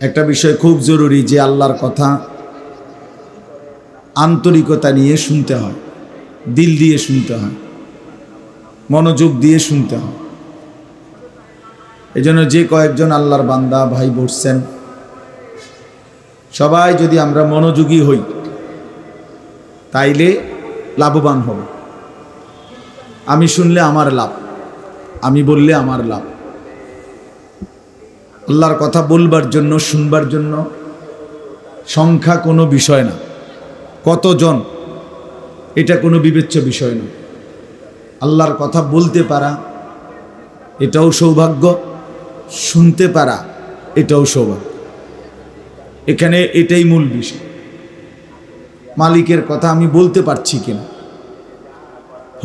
একটা বিষয় খুব জরুরি যে আল্লাহর কথা আন্তরিকতা নিয়ে শুনতে হয়, দিল দিয়ে শুনতে হয়, মনোযোগ দিয়ে শুনতে হয়। এই জন্য যে কয়েকজন আল্লাহর বান্দা, ভাই বসছেন সবাই যদি আমরা মনোযোগী হই, তাইলে লাভবান হব। আমি শুনলে আমার লাভ, আমি বললে আমার লাভ। আল্লাহর কথা বলবার জন্য, শুনবার জন্য সংখ্যা কোনো বিষয় না। কতজন? এটা কোনো বিবেচ্য বিষয় না। আল্লাহর কথা বলতে পারা, এটাও সৌভাগ্য। শুনতে পারা, এটাও সৌভাগ্য। এখানে এটাই মূল বিষয়। মালিকের কথা আমি বলতে পারছি কিনা?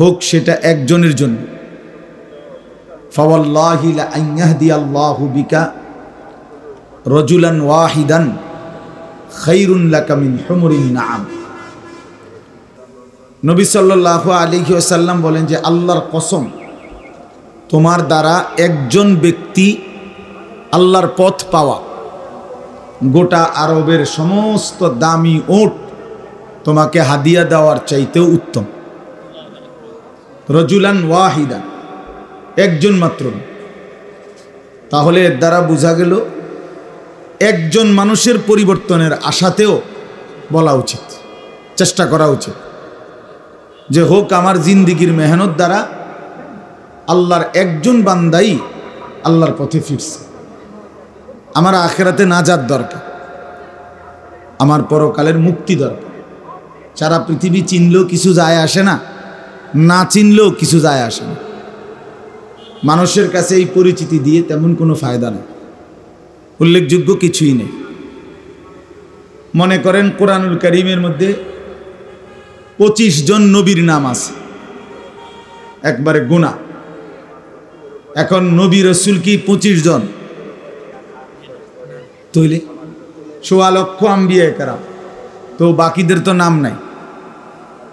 হোক সেটা একজনের জন্য। ফাওয়াল্লাহি লা আইয়াহদি আল্লাহু বিকা রজুলান ওয়াহিদান খাইরুন লাকা মিন হুমুরিন নাআম। নবী সাল্লাল্লাহু আলাইহি ওয়াসাল্লাম বলেন যে, আল্লাহর কসম, তোমার দ্বারা একজন ব্যক্তি আল্লাহর পথ পাওয়া, গোটা আরবের সমস্ত দামি ওট তোমাকে হাদিয়া দেওয়ার চাইতেও উত্তম। রজুলান ওয়াহিদান, একজন মাত্র। তাহলে এর দ্বারা বোঝা গেল একজন মানুষের পরিবর্তনের আশাতেও বলা উচিত, চেষ্টা করা উচিত। যে হোক আমার জিন্দিগির মেহনত দ্বারা আল্লাহর একজন বান্দাই আল্লাহর পথে ফিরছে। আমার আখেরাতে নাজার দরকার, আমার পরকালের মুক্তি দরকার। সারা পৃথিবী চিনলেও কিছু যায় আসে না না চিনলেও কিছু যায় আসে না। মানুষের কাছে এই পরিচিতি দিয়ে তেমন কোনো ফায়দা নেই। উল্লেখযোগ্য কিছুই নেই। মনে করেন কোরআনুল করিমের মধ্যে পঁচিশ জন নবীর নাম আছে। একবারে গুণা। এখন নবী রসুল কি পঁচিশ জন? তৈলে? সোয়া লক্ষ আম্বিয়া কারা তো বাকিদের তো নাম নাই।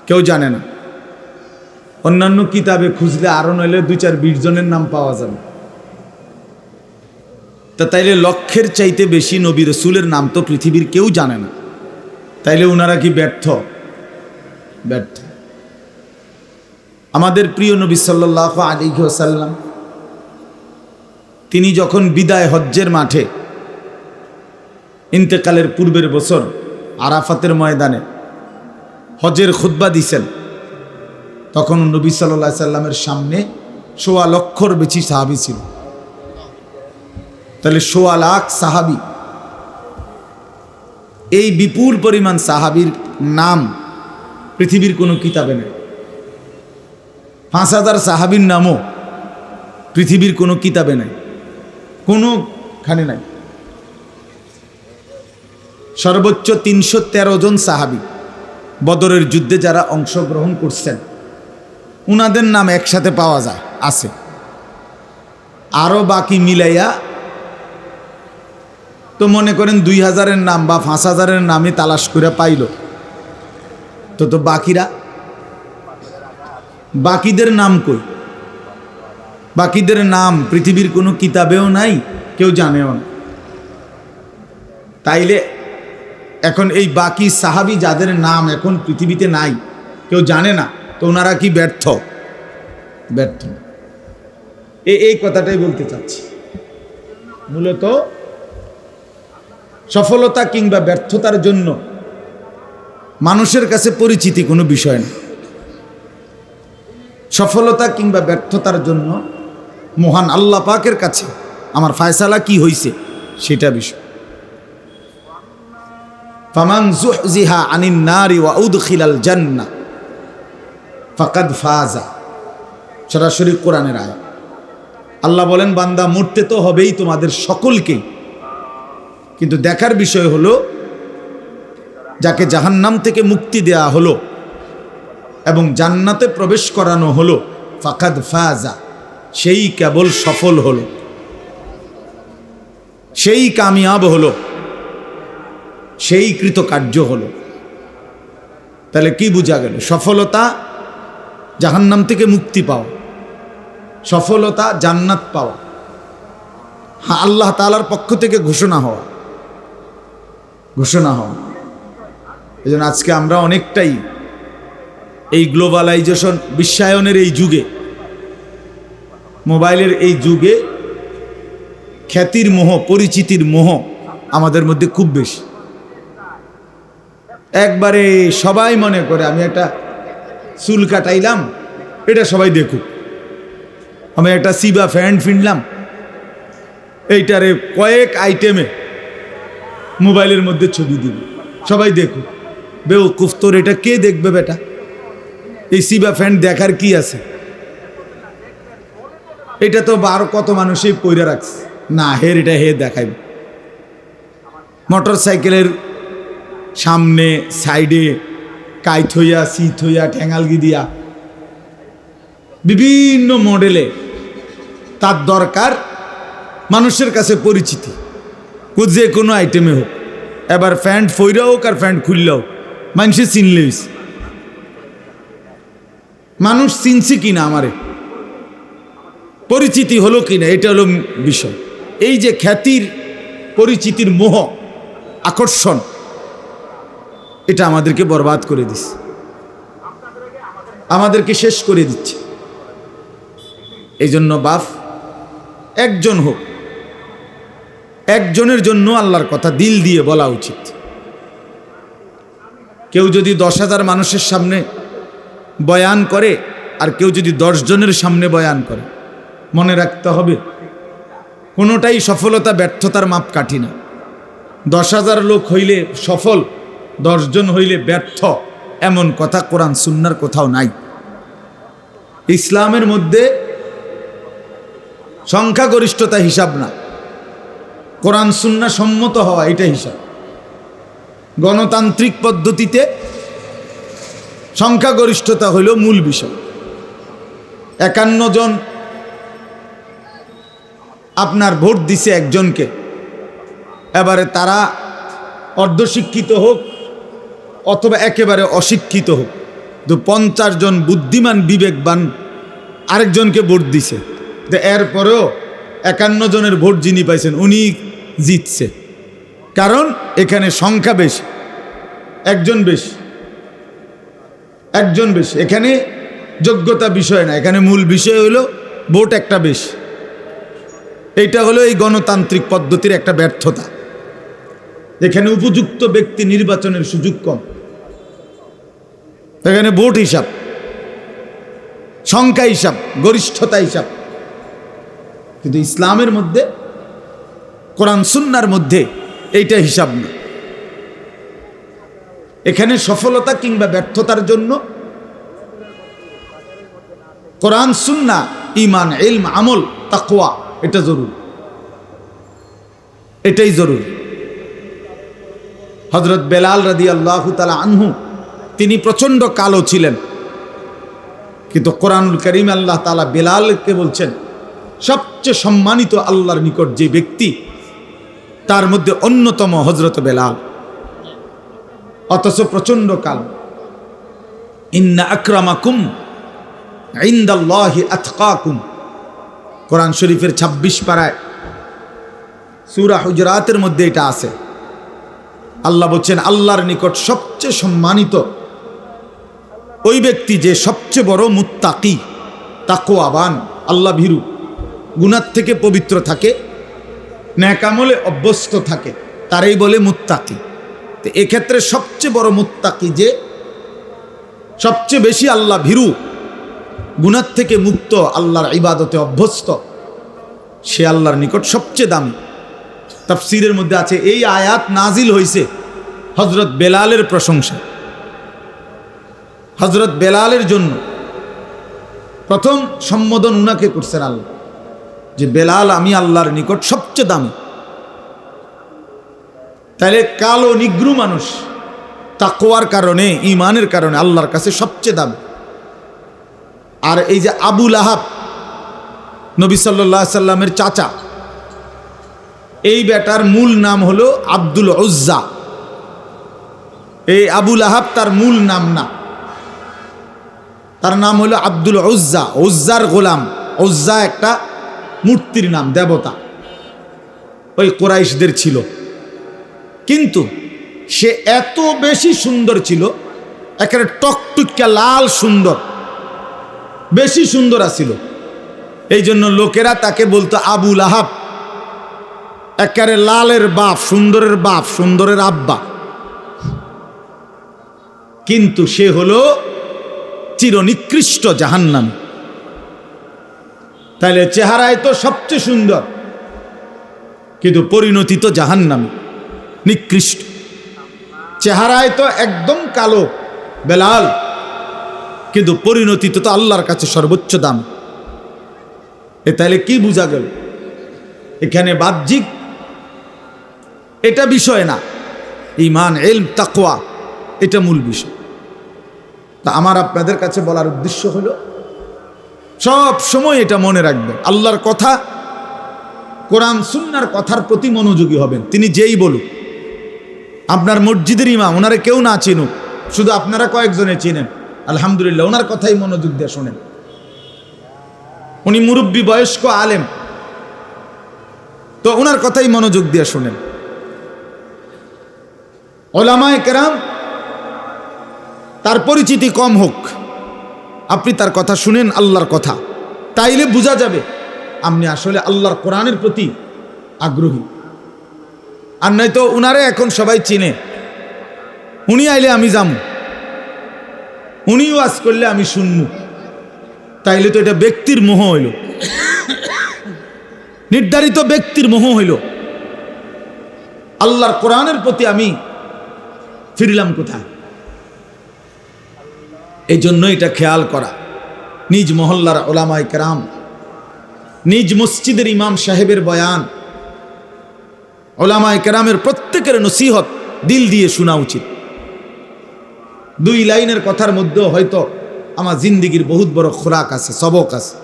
কেউ জানে না। অন্যান্য কিতাবে খুঁজলে আরও নইলে দুই চার বিশ জনের নাম পাওয়া যাবে। তা তাইলে লক্ষের চাইতে বেশি নবী রসুলের নাম তো পৃথিবীর কেউ জানে না। তাইলে ওনারা কি ব্যর্থ? ব্যর্থ। আমাদের প্রিয় নবী সাল্লাহ সাল্লাম তিনি যখন বিদায় হজ্জের মাঠে ইন্তেকালের পূর্বের বছর আরাফাতের ময়দানে হজের খুদ্া দিছেন, তখন নবী সাল্লা সাল্লামের সামনে সোয়া লক্ষর বেশি সাহাবি ছিল। তাহলে সোয়া লাখ সাহাবি। এই বিপুল পরিমাণ সাহাবির নাম পৃথিবীর কোনো কিতাবে নেই। পাঁচ হাজার সাহাবির নামও পৃথিবীর কোনো কিতাবে নাই। কোনোখানে নাই। সর্বোচ্চ তিনশো তেরো জন সাহাবি বদরের যুদ্ধে যারা অংশগ্রহণ করছেন, উনাদের নাম একসাথে পাওয়া যায়, আছে। আরও বাকি মিলাইয়া তো মনে করেন দুই হাজারের নাম বা পাঁচ হাজারের নামে তালাশ করে পাইল। তো তো বাকিরা? বাকিদের নাম কই? বাকিদের নাম পৃথিবীর কোনো কিতাবেও নাই, কেউ জানেও না। তাইলে এখন এই বাকি সাহাবি যাদের নাম এখন পৃথিবীতে নাই, কেউ জানে না, তো ওনারা কি ব্যর্থ? ব্যর্থ এই কথাটাই বলতে চাচ্ছি। মূলত সফলতা কিংবা ব্যর্থতার জন্য মানুষের কাছে পরিচিতি কোনো বিষয় না। সফলতা কিংবা ব্যর্থতার জন্য মহান আল্লাহ পাকের কাছে আমার ফায়সালা কি হইছে সেটা বিষয়। ফামান জুহজিহা আনিন নারি ওয়া উদখিলাল জান্নাহ ফাকাদ ফাজা। সরাসরি কোরআনের আয় আল্লাহ বলেন, বান্দা, মরতে তো হবেই তোমাদের সকলকেই কিন্তু দেখার বিষয় হলো, যাকে জাহান্নাম থেকে মুক্তি দেয়া হলো এবং জান্নাতে প্রবেশ করানো হলো, ফাকাদ ফাজা, সেই কেবল সফল হলো। সেই কামিয়াব হলো। সেই কৃতকার্য হলো। তাহলে কি বোঝা গেল? সফলতা জাহান্নাম থেকে মুক্তি পাও সফলতা জান্নাত পাওয়া হ্যাঁ আল্লাহ তালার পক্ষ থেকে ঘোষণা হওয়া। ঘোষণা হওয়া এই আজকে আমরা অনেকটাই এই গ্লোবালাইজেশন বিশ্বায়নের এই যুগে, মোবাইলের এই যুগে খ্যাতির মোহ, পরিচিতির মোহ আমাদের মধ্যে খুব বেশি। একবারে সবাই মনে করে, আমি একটা চুল কাটাইলাম, এটা সবাই দেখুক। আমি একটা সিবা ফ্যান্ড ফিনলাম, এইটারে কয়েক আইটেমে মোবাইলের মধ্যে ছবি দিব। সবাই দেখুক। বেউকুফ তোর এটা কে দেখবে বেটা? এই সিবা ফ্যান দেখার কি আছে? এটা তো বারো কত মানুষই পইরা রাখছে। না, হের, এটা হে দেখাইবে। মোটর সাইকেলের সামনে, সাইডে কাইত হইয়া সিট হইয়া ঠেঙালগি দিয়া বিভিন্ন মডেলে তার দরকার মানুষের কাছে পরিচিতি। ও যে কোনো আইটেমে হোক। এবার প্যান্ট ফইরা হোক আর প্যান্ট খুললে হোক মানুষে চিনলে মানুষ চিনছে কিনা আমারে? পরিচিতি হলো কিনা, এটা হলো বিষয়। এই যে খ্যাতির, পরিচিতির মোহ, আকর্ষণ, এটা আমাদেরকে বরবাদ করে দিচ্ছে আমাদেরকে শেষ করে দিচ্ছে। এই জন্য বাপ একজন হোক একজনের জন্য আল্লাহর কথা দিল দিয়ে বলা উচিত। কেউ যদি দশ হাজার মানুষের সামনে বয়ান করে, আর কেউ যদি জনের সামনে বয়ান করে, মনে রাখতে হবে, কোনোটাই সফলতা, ব্যর্থতার মাপ কাঠি না। দশ হাজার লোক হইলে সফল দশজন হইলে ব্যর্থ, এমন কথা কোরআন সুন্নার কোথাও নাই। ইসলামের মধ্যে সংখ্যাগরিষ্ঠতা হিসাব না। কোরআন সুন্না সম্মত হওয়া এটা হিসাব। গণতান্ত্রিক পদ্ধতিতে সংখ্যাগরিষ্ঠতা হইল মূল বিষয়। একান্ন জন আপনার ভোট দিছে একজনকে, এবারে তারা অর্ধশিক্ষিত হোক অথবা একেবারে অশিক্ষিত হোক তো পঞ্চাশ জন বুদ্ধিমান বিবেকবান আরেকজনকে ভোট দিছে। তো এরপরেও একান্ন জনের ভোট যিনি পাইছেন, উনি জিতছে। কারণ এখানে সংখ্যা বেশি। একজন বেশি। একজন বেশি। এখানে যোগ্যতা বিষয় না। এখানে মূল বিষয় হলো ভোট একটা বেশি। এইটা হলো এই গণতান্ত্রিক পদ্ধতির একটা ব্যর্থতা। এখানে উপযুক্ত ব্যক্তি নির্বাচনের সুযোগ কম। এখানে ভোট হিসাব। সংখ্যা হিসাব, গরিষ্ঠতা হিসাব। কিন্তু ইসলামের মধ্যে কোরআন সুন্নার মধ্যে এইটা হিসাব না। এখানে সফলতা কিংবা ব্যর্থতার জন্য কোরআন, সুন্না ইমান ইলম, আমল, তাকওয়া, এটা জরুরি। এটাই জরুরি। হজরত বেলাল রাদি আল্লাহ তালা আনহু, তিনি প্রচণ্ড কালো ছিলেন। কিন্তু কোরআনুল করিম আল্লাহ তালা বেলালকে বলছেন, সবচেয়ে সম্মানিত আল্লাহর নিকট যে ব্যক্তি তার মধ্যে অন্যতম হজরত বেলাল। অথচ প্রচণ্ড কাল। ইন্না আক্রামাকুম ইন্দাল্লাহি আতকাকুম। কোরআন শরীফের ২৬ পাড়ায় সুরা হুজরাতের মধ্যে এটা আছে। আল্লাহ বলছেন, আল্লাহর নিকট সবচেয়ে সম্মানিত ওই ব্যক্তি যে সবচেয়ে বড় মুত্তাকি তাকোয়াবান আল্লাহ ভীরু গুনার থেকে পবিত্র থাকে ন্যাকামলে অভ্যস্ত থাকে, তারাই বলে মুত্তাকি। তো এক্ষেত্রে সবচেয়ে বড় মুত্তাকি যে, সবচেয়ে বেশি আল্লাহ ভীরু, গুনার থেকে মুক্ত আল্লাহর ইবাদতে অভ্যস্ত, সে আল্লাহর নিকট সবচেয়ে দামি। তাফসিরের মধ্যে আছে, এই আয়াত নাজিল হয়েছে হজরত বেলালের প্রশংসা। হজরত বেলালের জন্য প্রথম সম্বোধন উনাকে করছেন আল্লাহ। যে বেলাল আমি আল্লাহর নিকট সবচেয়ে দামি। তাহলে কালো নিগ্রু মানুষ তাকোয়ার কারণে ইমানের কারণে আল্লাহর কাছে সবচেয়ে দামি। আর এই যে আবুল আহাব নবী সাল্লাহ সাল্লামের চাচা, এই বেটার মূল নাম হলো আব্দুল উজ্জা। এই আবুল আহাব তার মূল নাম না। তার নাম হলো আব্দুল উজ্জা, উজ্জার গোলাম। উজ্জা একটা মূর্তির নাম দেবতা। ওই কোরাইশদের ছিল। কিন্তু সে এত বেশি সুন্দর ছিল, একেবারে টকটুকা লাল সুন্দর, বেশি সুন্দর আছিল। এই জন্য লোকেরা তাকে বলতো আবুল আহাব একেবারে লালের বাপ, সুন্দরের বাপ, সুন্দরের আব্বা। কিন্তু সে হলো চিরনিকৃষ্ট জাহান্নাম। তাহলে চেহারায় তো সবচেয়ে সুন্দর। কিন্তু পরিণতি তো জাহান্নাম, নিকৃষ্ট। চেহারায় তো একদম কালো, বেলাল। কিন্তু পরিণতি তো আল্লাহর কাছে সর্বোচ্চ দাম। এ তাহলে কি বোঝা গেল? এখানে বাহ্যিক এটা বিষয় না ইমান এলম তাকোয়া এটা মূল বিষয়। তা আমার আপনাদের কাছে বলার উদ্দেশ্য হলো সব সময় এটা মনে রাখবেন। আল্লাহর কথা, কোরআন, সুন্নার কথার প্রতি মনোযোগী হবেন। তিনি যেই বলুক। আপনার মসজিদের ইমাম, ওনারা কেউ না চিনুক। শুধু আপনারা কয়েকজনে চিনেন। আলহামদুলিল্লাহ, ওনার কথাই মনোযোগ দিয়ে শোনেন। উনি মুরব্বী, বয়স্ক, আলেম। তো ওনার কথাই মনোযোগ দিয়ে শোনেন। ওলামায় কেরাম, তার পরিচিতি কম হোক। আপনি তার কথা শুনেন, আল্লাহর কথা। তাইলে বোঝা যাবে, আপনি আসলে আল্লাহর কোরআনের প্রতি আগ্রহী। আর নয়তো উনারে এখন সবাই চিনে। উনি আইলে আমি যাম। উনিও আজ করলে আমি শুনমু। তাইলে তো এটা ব্যক্তির মোহ হইল। নির্ধারিত ব্যক্তির মোহ হইল। আল্লাহর কোরআনের প্রতি আমি ফিরলাম কোথায়? এই জন্য এটা খেয়াল করা। নিজ মহল্লার ওলামায় কেরাম, নিজ মসজিদের ইমাম সাহেবের বয়ান, ওলামায় কেরামের প্রত্যেকের নসিহত দিল দিয়ে শোনা উচিত। দুই লাইনের কথার মধ্যেও হয়তো আমার জিন্দিগির বহুত বড় খোরাক আছে, সবক আছে।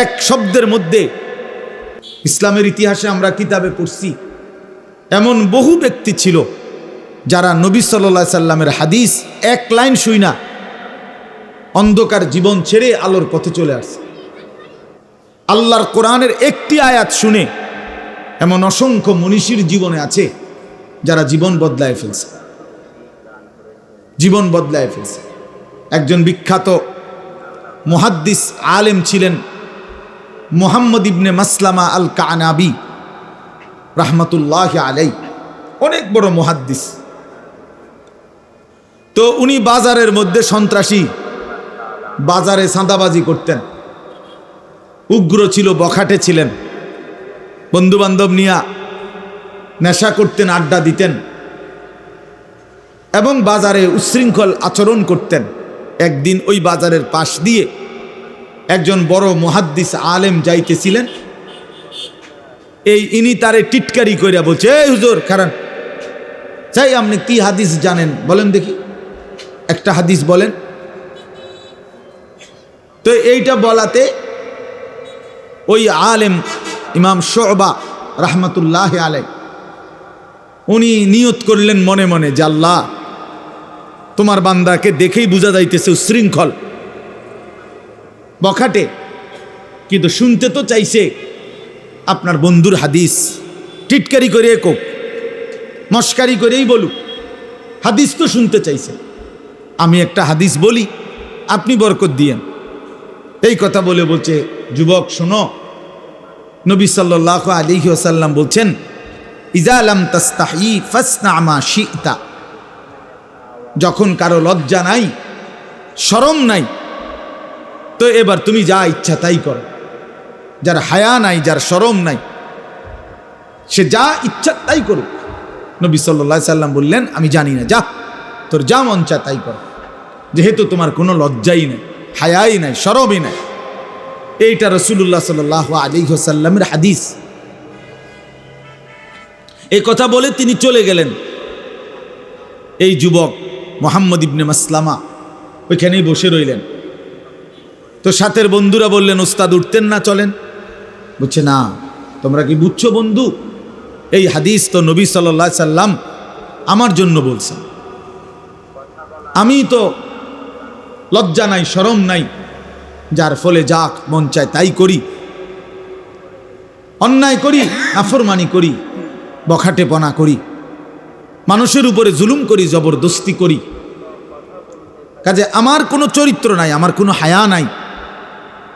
এক শব্দের মধ্যে ইসলামের ইতিহাসে আমরা কিতাবে পড়ছি, এমন বহু ব্যক্তি ছিল যারা নবী সাল্লা সাল্লামের হাদিস এক লাইন শুই না, অন্ধকার জীবন ছেড়ে আলোর পথে চলে আসছে আল্লাহর কোরআনের একটি আয়াত শুনে এমন অসংখ্য মনীষীর জীবনে আছে যারা জীবন বদলায় ফেলছে। জীবন বদলায় ফেলছে। একজন বিখ্যাত মুহাদ্দিস আলেম ছিলেন মোহাম্মদ ইবনে মাসলামা আল কানাবি রাহমাতুল্লাহ আলাই অনেক বড় মুহাদ্দিস। তো উনি বাজারের মধ্যে সন্ত্রাসী। বাজারে সাঁদাবাজি করতেন। উগ্র ছিল, বখাটে ছিলেন। বন্ধু বান্ধব নিয়া নেশা করতেন, আড্ডা দিতেন এবং বাজারে উচ্ছৃঙ্খল আচরণ করতেন। একদিন ওই বাজারের পাশ দিয়ে একজন বড় মহাদ্দিস আলেম যাইতেছিলেন। এই ইনি তারে টিটকারি করিয়া বলছে, এই হুজুর কারণ চাই আপনি কি হাদিস জানেন? বলেন দেখি। একটা হাদিস বলেন। তো এইটা বলাতে ওই আলেম ইমাম শোবা রাহমাতুল্লাহ আলাই উনি নিয়ত করলেন মনে মনে আল্লাহ, তোমার বান্দাকে দেখেই বোঝা যাইতেছে উশৃঙ্খল। বখাটে, কিন্তু শুনতে তো চাইছে আপনার বন্ধুর হাদিস। টিটকারি করে কোক মস্কারি করেই বলুক। হাদিস তো শুনতে চাইছে। আমি একটা হাদিস বলি, আপনি বরকত দিয়েন। এই কথা বলে বলছে, যুবক, শোনো। নবী সাল্লাহ আলী ওসাল্লাম বলছেন ইজালাম তাস্তাহি ফাসনা আমা শিতা। যখন কারও লজ্জা নাই সরম নাই, তো এবার তুমি যা ইচ্ছা তাই করো। যার হায়া নাই, যার সরম নাই, সে যা ইচ্ছা তাই করুক। নবী সাল্লা সাল্লাম বললেন, আমি জানি না, যা, তোর যা মন চা তাই কর। যেহেতু তোমার কোনো লজ্জাই নেই, হায়াই নাই, সরমই নাই। এইটা রসুল্লাহ সাল আলী সাল্লামের হাদিস। এই কথা বলে তিনি চলে গেলেন। এই যুবক মোহাম্মদ ইবনে মাসলামা ওইখানেই বসে রইলেন। তো সাথের বন্ধুরা বললেন, ওস্তাদ, উঠতেন না, চলেন। বলছে, না, তোমরা কি বুঝছ বন্ধু? এই হাদিস তো নবী সাল্লা সাল্লাম আমার জন্য বলছেন। আমি তো লজ্জা নাই সরম নাই। যার ফলে যা মন চায় তাই করি। অন্যায় করি, নাফরমানি করি, বখাটেপনা করি। মানুষের উপরে জুলুম করি, জবরদস্তি করি। কাজে আমার কোনো চরিত্র নাই, আমার কোনো হায়া নাই।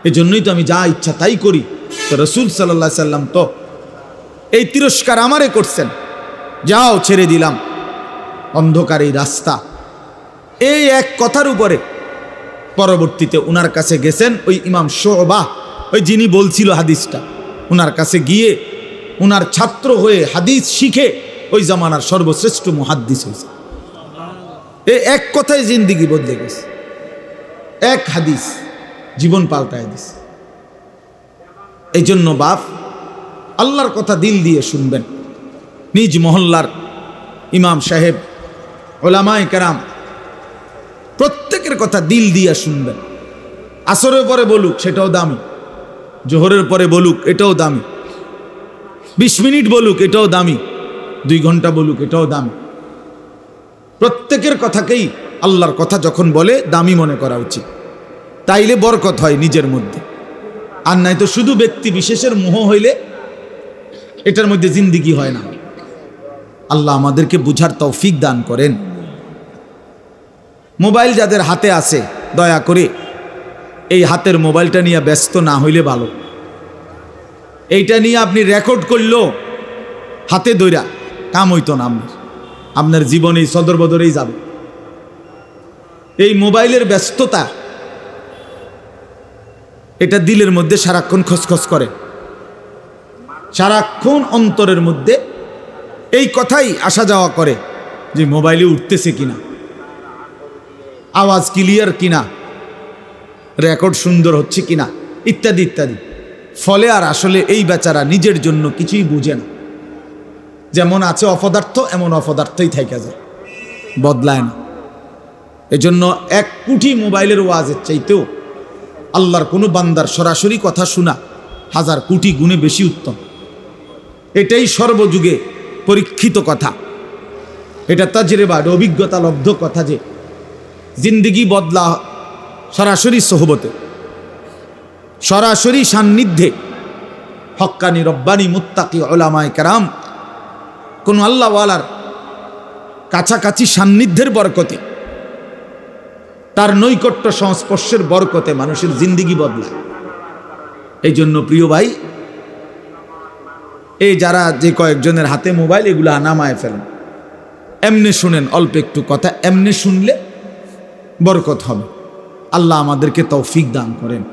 এজন্যই তো আমি যা ইচ্ছা তাই করি। তো রসুল সাল্লা সাল্লাম তো এই তিরস্কার আমারে করছেন। যাও ছেড়ে দিলাম। অন্ধকার এই রাস্তা। এই এক কথার উপরে পরবর্তীতে উনার কাছে গেছেন ওই ইমাম শোবা, ওই যিনি বলছিল হাদিসটা। উনার কাছে গিয়ে উনার ছাত্র হয়ে হাদিস শিখে ওই জামানার সর্বশ্রেষ্ঠ মুহাদ্দিস হয়েছে। এই এক কথায় জিন্দিগি বদলে গেছে। এক হাদিস জীবন পাল্টায় দিছে। এই জন্য বাপ, আল্লাহর কথা দিল দিয়ে শুনবেন। নিজ মহল্লার ইমাম সাহেব, ওলামায় কেরাম প্রত্যেকের কথা দিল দিয়ে শুনবেন। আসরের পরে বলুক, সেটাও দামি। জোহরের পরে বলুক, এটাও দামি। বিশ মিনিট বলুক, এটাও দামি। দুই ঘণ্টা বলুক, এটাও দামি। প্রত্যেকের কথাকেই আল্লাহর কথা যখন বলে, দামি মনে করা উচিত। তাইলে বরকত হয় নিজের মধ্যে। আর নাই তো শুধু ব্যক্তি বিশেষের মোহ হইলে এটার মধ্যে জিন্দিগি হয় না। আল্লাহ আমাদেরকে বুঝার তৌফিক দান করেন। মোবাইল যাদের হাতে আছে, দয়া করে। এই হাতের মোবাইলটা নিয়ে ব্যস্ত না হইলে ভালো। এইটা নিয়ে আপনি রেকর্ড করল হাতে দইরা কাম হইতো না আপনার। আপনার জীবন এই সদর বদরেই যাবে। এই মোবাইলের ব্যস্ততা, এটা দিলের মধ্যে সারাক্ষণ খসখস করে। সারাক্ষণ অন্তরের মধ্যে এই কথাই আসা যাওয়া করে যে মোবাইলে উঠতেছে কিনা। আওয়াজ ক্লিয়ার কিনা? রেকর্ড সুন্দর হচ্ছে কিনা? ইত্যাদি ইত্যাদি। ফলে আর আসলে এই বেচারা নিজের জন্য কিছুই বুঝে না। যেমন আছে অপদার্থ, এমন অপদার্থই থেকে যায়। বদলায় না। এজন্য এক কুটি মোবাইলের ওয়াজের চাইতেও আল্লাহর কোনো বান্দার সরাসরি কথা শোনা হাজার কোটি গুণে বেশি উত্তম। এটাই সর্বযুগে পরীক্ষিত কথা। এটা তাজরেবা অভিজ্ঞতা লব্ধ কথা যে জিন্দিগি বদলা সরাসরি সহবতে, সরাসরি সান্নিধ্যে। হক্কানি রব্বানি মুত্তাকি ওলামায় কারাম, কোন আল্লাহওয়ালার কাছাকাছি সান্নিধ্যের বরকতে, তার নৈকট্য সংস্পর্শের বরকতে মানুষের জিন্দিগি বদলায়। এই জন্য প্রিয় ভাই এই যারা যে কয়েকজনের হাতে মোবাইল এগুলো নামায় ফেলেন, এমনি শুনেন, অল্প একটু কথা, এমনি শুনলে বরকত হবে। আল্লাহ আমাদেরকে তৌফিক দান করেন।